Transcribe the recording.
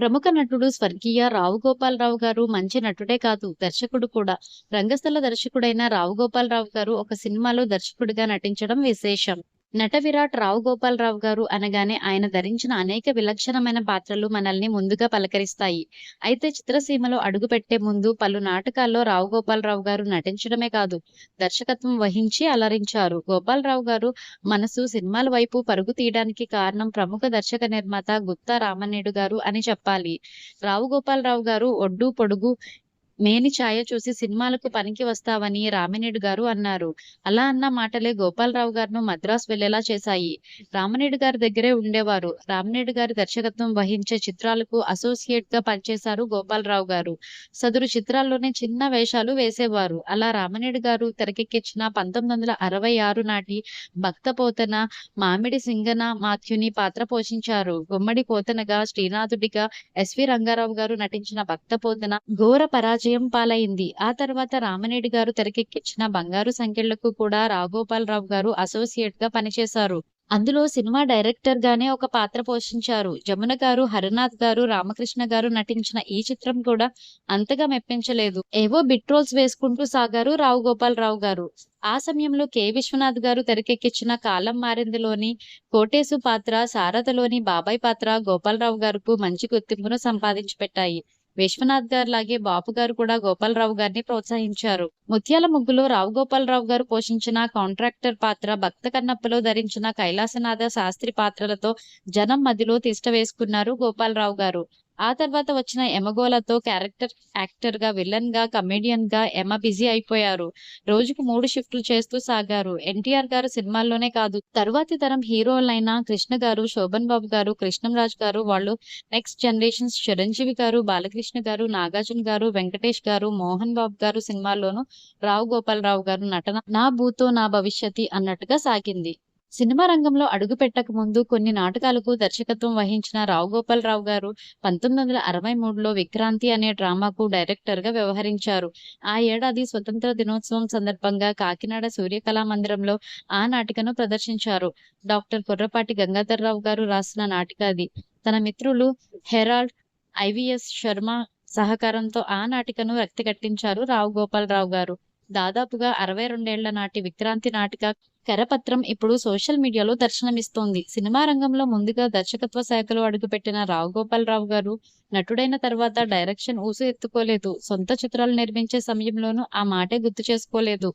ప్రముఖ నటుడు స్వర్గీయ రావు గోపాలరావు గారు మంచి నటుడే కాదు దర్శకుడు కూడా. రంగస్థల దర్శకుడైన రావు గోపాలరావు గారు ఒక సినిమాలో దర్శకుడిగా నటించడం విశేషం. నట విరాట్ రావు గోపాలరావు గారు అనగానే ఆయన ధరించిన అనేక విలక్షణమైన పాత్రలు మనల్ని ముందుగా పలకరిస్తాయి. అయితే చిత్రసీమలో అడుగుపెట్టే ముందు పలు నాటకాల్లో రావు గోపాలరావు గారు నటించడమే కాదు దర్శకత్వం వహించి అలరించారు. గోపాలరావు గారు మనసు సినిమాల వైపు పరుగు తీయడానికి కారణం ప్రముఖ దర్శక నిర్మాత గుత్తా రామనేడు గారు అని చెప్పాలి. రావు గోపాలరావు గారు ఒడ్డు పొడుగు మేని ఛాయ చూసి సినిమాలకు పనికి వస్తావని రామినేడు గారు అన్నారు. అలా అన్న మాటలే గోపాలరావు గారును మద్రాసు వెళ్ళేలా చేశాయి. రామనేడు గారి దగ్గరే ఉండేవారు. రామనేడు గారి దర్శకత్వం వహించే చిత్రాలకు అసోసియేట్గా పనిచేశారు గోపాలరావు గారు. సదురు చిత్రాల్లోనే చిన్న వేషాలు వేసేవారు. అలా రామనేడు గారు తెరకెక్కించిన పంతొమ్మిది వందల అరవై ఆరు నాటి భక్త పోతన మామిడి సింగన మాథ్యుని పాత్ర పోషించారు. గుమ్మడి పోతనగా శ్రీనాథుడిగా ఎస్వి రంగారావు గారు నటించిన భక్త పోతన ఘోర పరాజయం పాలైంది. ఆ తర్వాత రామనేడు గారు తెరకెక్కించిన బంగారు సంఖ్యలకు కూడా రాఘోపాలరావు గారు అసోసియేట్గా పనిచేశారు. అందులో సినిమా డైరెక్టర్ గానే ఒక పాత్ర పోషించారు. జమున గారు హరినాథ్ గారు రామకృష్ణ గారు నటించిన ఈ చిత్రం కూడా అంతగా మెప్పించలేదు. ఏవో బిట్ రోల్స్ వేసుకుంటూ సాగారు రావు గోపాలరావు గారు. ఆ సమయంలో కె. విశ్వనాథ్ గారు తెరకెక్కించిన కాలం మారిందిలోని కోటేసు పాత్ర సారథలోని బాబాయ్ పాత్ర గోపాలరావు గారుకు మంచి గుర్తింపును సంపాదించి పెట్టాయి విశ్వనాథ్ గారు లాగే బాపు గారు కూడా గోపాలరావు గారిని ప్రోత్సహించారు. ముత్యాల ముగ్గులో రావు గోపాలరావు గారు పోషించిన కాంట్రాక్టర్ పాత్ర భక్త కన్నప్పలో ధరించిన కైలాసనాథ శాస్త్రి పాత్రలతో జనం మదిలో తిష్ట వేసుకున్నారు గోపాలరావు గారు. ఆ తర్వాత వచ్చిన ఎమగోలతో క్యారెక్టర్ యాక్టర్గా విలన్గా కమెడియన్గా ఎమ బిజీ అయిపోయారు. రోజుకు మూడు షిఫ్ట్లు చేస్తూ సాగారు. ఎన్టీఆర్ గారు సినిమాల్లోనే కాదు. తరువాతి తరం హీరోలైన కృష్ణ గారు శోభన్ బాబు గారు కృష్ణంరాజు గారు వాళ్ళు నెక్స్ట్ జనరేషన్స్ చిరంజీవి గారు బాలకృష్ణ గారు నాగార్జున గారు వెంకటేష్ గారు మోహన్ బాబు గారు సినిమాల్లోనూ రావు గోపాలరావు గారు నటన నా భూతో నా భవిష్యత్ అన్నట్టుగా సాగింది. సినిమా రంగంలో అడుగు పెట్టక ముందు కొన్ని నాటకాలకు దర్శకత్వం వహించిన రావు గోపాలరావు గారు పంతొమ్మిది వందల అరవై మూడులో విక్రాంతి అనే డ్రామాకు డైరెక్టర్గా వ్యవహరించారు. ఆ ఏడాది స్వతంత్ర దినోత్సవం సందర్భంగా కాకినాడ సూర్యకళా మందిరంలో ఆ నాటికను ప్రదర్శించారు. డాక్టర్ కుర్రపాటి గంగాధర్రావు గారు రాసిన నాటిక అది. తన మిత్రులు హెరాల్డ్ ఐవిఎస్ శర్మ సహకారంతో ఆ నాటికను వ్యక్తిగట్టించారు రావు గోపాలరావు గారు. దాదాపుగా అరవై రెండేళ్ళ నాటి విక్రాంతి నాటిక కరపత్రం ఇప్పుడు సోషల్ మీడియాలో దర్శనమిస్తోంది. సినిమా రంగంలో ముందుగా దర్శకత్వ శాఖలో అడుగుపెట్టిన రావు గోపాలరావు గారు నటుడైన తర్వాత డైరెక్షన్ ఊసు ఎత్తుకోలేదు సొంత చిత్రాలు నిర్మించే సమయంలోనూ ఆ మాటే గుర్తు చేసుకోలేదు.